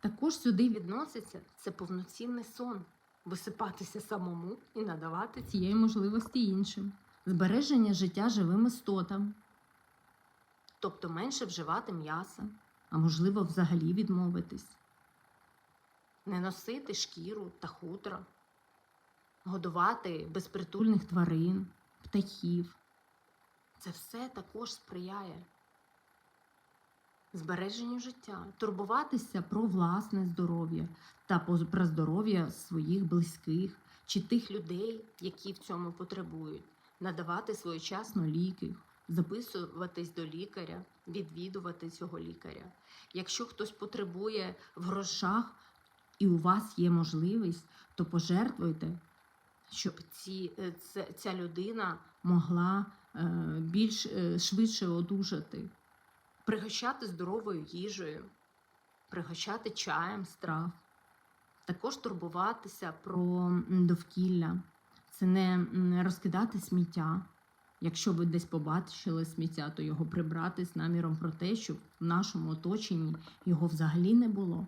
Також сюди відноситься це повноцінний сон, висипатися самому і надавати цієї можливості іншим, збереження життя живим істотам, тобто менше вживати м'яса, а можливо, взагалі відмовитись, не носити шкіру та хутра, годувати безпритульних тварин, птахів. Це все також сприяє збереженню життя, турбуватися про власне здоров'я та про здоров'я своїх близьких чи тих людей, які в цьому потребують, надавати своєчасно ліки, записуватись до лікаря, відвідувати цього лікаря. Якщо хтось потребує в грошах і у вас є можливість, то пожертвуйте, щоб ці, е, ця людина могла е, більш е, швидше одужати пригощати здоровою їжею, пригощати чаєм страв, також турбуватися про довкілля, це не розкидати сміття. Якщо ви десь побачили сміття, то його прибрати з наміром про те, щоб в нашому оточенні його взагалі не було.